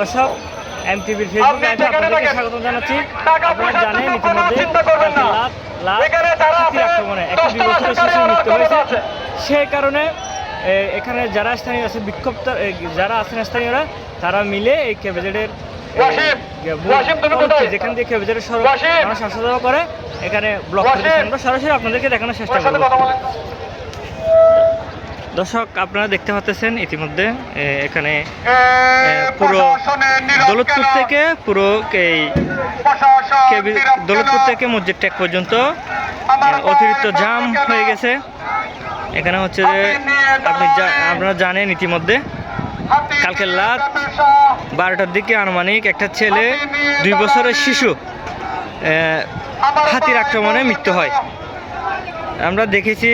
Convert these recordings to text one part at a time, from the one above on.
দর্শক এমটিভির ফেসবুক লাইভে আপনাদেরকে স্বাগত জানাচ্ছি। আপনারা জানেন ইতিমধ্যে লাখ লাখ হাতির আক্রমণে একটি বছরের শিশুর মৃত্যু হয়েছে। সেই কারণে এখানে যারা স্থানীয় আছে বিক্ষুব্ধ যারা আছেন স্থানীয়রা তারা মিলে এই কেবেজেডের? যেখান থেকে কেবেজেডের সড়ক। মানুষ আসা যাওয়া করে এখানে ব্লক করে আমরা সরাসরি আপনাদেরকে দেখানোর চেষ্টা করব। দর্শক আপনারা দেখতে পাচ্ছেন ইতিমধ্যে এখানে পুরো দৌলতপুর থেকে পুরো এই দৌলতপুর থেকে মসজিদ টেক পর্যন্ত অতিরিক্ত জাম হয়ে গেছে। এখানে হচ্ছে যে আপনি আপনারা জানেন ইতিমধ্যে কালকে রাত বারোটার দিকে আনুমানিক একটা ছেলে দুই বছরের শিশু হাতির আক্রমণে মৃত্যু হয়। আমরা দেখেছি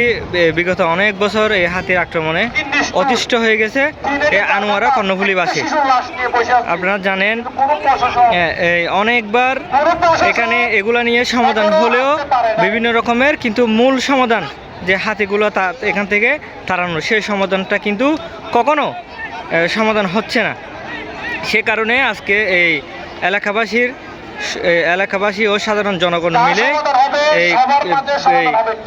বিগত অনেক বছর এই হাতির আক্রমণে অতিষ্ঠ হয়ে গেছে এই আনোয়ারা কর্ণফুলিবাসী। আপনারা জানেন অনেকবার এখানে এগুলা নিয়ে সমাধান হলেও বিভিন্ন রকমের কিন্তু মূল সমাধান যে হাতিগুলো তা, এখান থেকে তাড়ানো সেই সমাধানটা কিন্তু কখনো সমাধান হচ্ছে না সে কারণে আজকে এই এলাকাবাসীর এলাকাবাসী ও সাধারণ জনগণ মিলে এই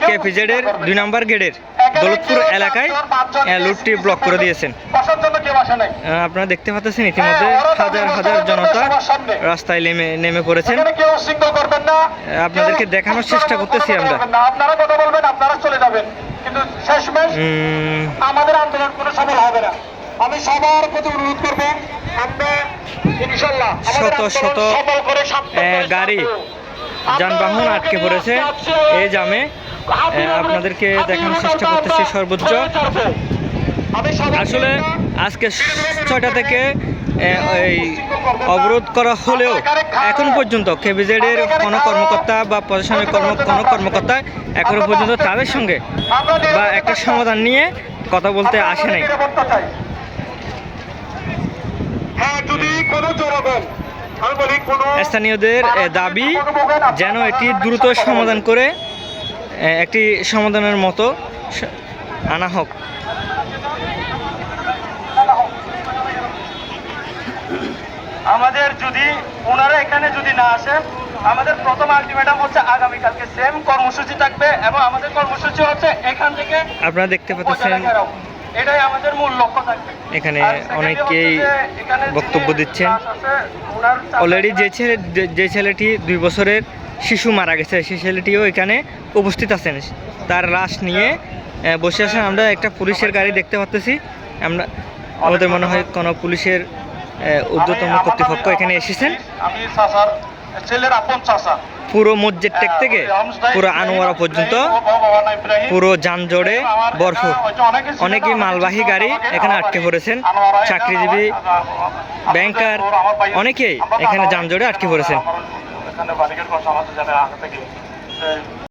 কেপিজেডের দুই নম্বর গেটের দৌলতপুর এলাকায় লুটটি ব্লক করে দিয়েছেন। আপনারা দেখতে পাচ্ছেন ইতিমধ্যে হাজার হাজার জনতা রাস্তায় নেমে নেমে পড়েছেন। আপনাদেরকে দেখানোর চেষ্টা করতেছি আমরা। আপনারা কথা বলবেন আপনারা চলে যাবেন। কিন্তু শেষমেশ আমাদের আন্দোলন কোনো সফল হবে না। আমি সবার প্রতি অনুরোধ করব আমরা শত শত, গাড়ি, যানবাহন আটকে পড়েছে। এই জামে আপনাদেরকে দেখানোর চেষ্টা করতেছি সর্বোচ্চ। আসলে আজকে ছয়টা থেকে এই অবরোধ করা হলেও এখন পর্যন্ত কেবিজেডের কোনো কর্মকর্তা বা প্রশাসনের কর্ম কোনো কর্মকর্তা এখনও পর্যন্ত তাদের সঙ্গে বা একটা সমাধান নিয়ে কথা বলতে আসে নাই। স্থানীয়দের দাবি যেন এটি দ্রুত সমাধান করে একটি সমাধানের মতো আনা হোক। আমাদের যদি ওনারা এখানে যদি না আসে আমাদের প্রথম আলটিমেটাম হচ্ছে আগামীকালকে সেম কর্মসূচি থাকবে এবং আমাদের কর্মসূচি হচ্ছে এখান থেকে আপনারা দেখতে পাচ্ছেন। এটাই আমাদের মূল লক্ষ্য থাকবে। এখানে অনেকেই বক্তব্য দিচ্ছেন। অলরেডি যে ছেলে যে- ছেলেটি দুই বছরের শিশু মারা গেছে সেই ছেলেটিও এখানে উপস্থিত আছেন। তার লাশ নিয়ে বসে আছেন। আমরা একটা পুলিশের গাড়ি দেখতে পাচ্তেছি। আমরা আমাদের মনে হয় কোনো পুলিশের আমার কর্তৃপক্ষ এখানে এসেছেন। আমি ছেলের আপন চাচা। পুরো মসজিদ টেক থেকে পুরো আনোয়ারা পর্যন্ত পুরো যানজোড়ে বরফ অনেকেই মালবাহী গাড়ি এখানে আটকে পড়েছেন। চাকরিজীবী ব্যাংকার অনেকেই এখানে যানজোড়ে আটকে পড়েছেন।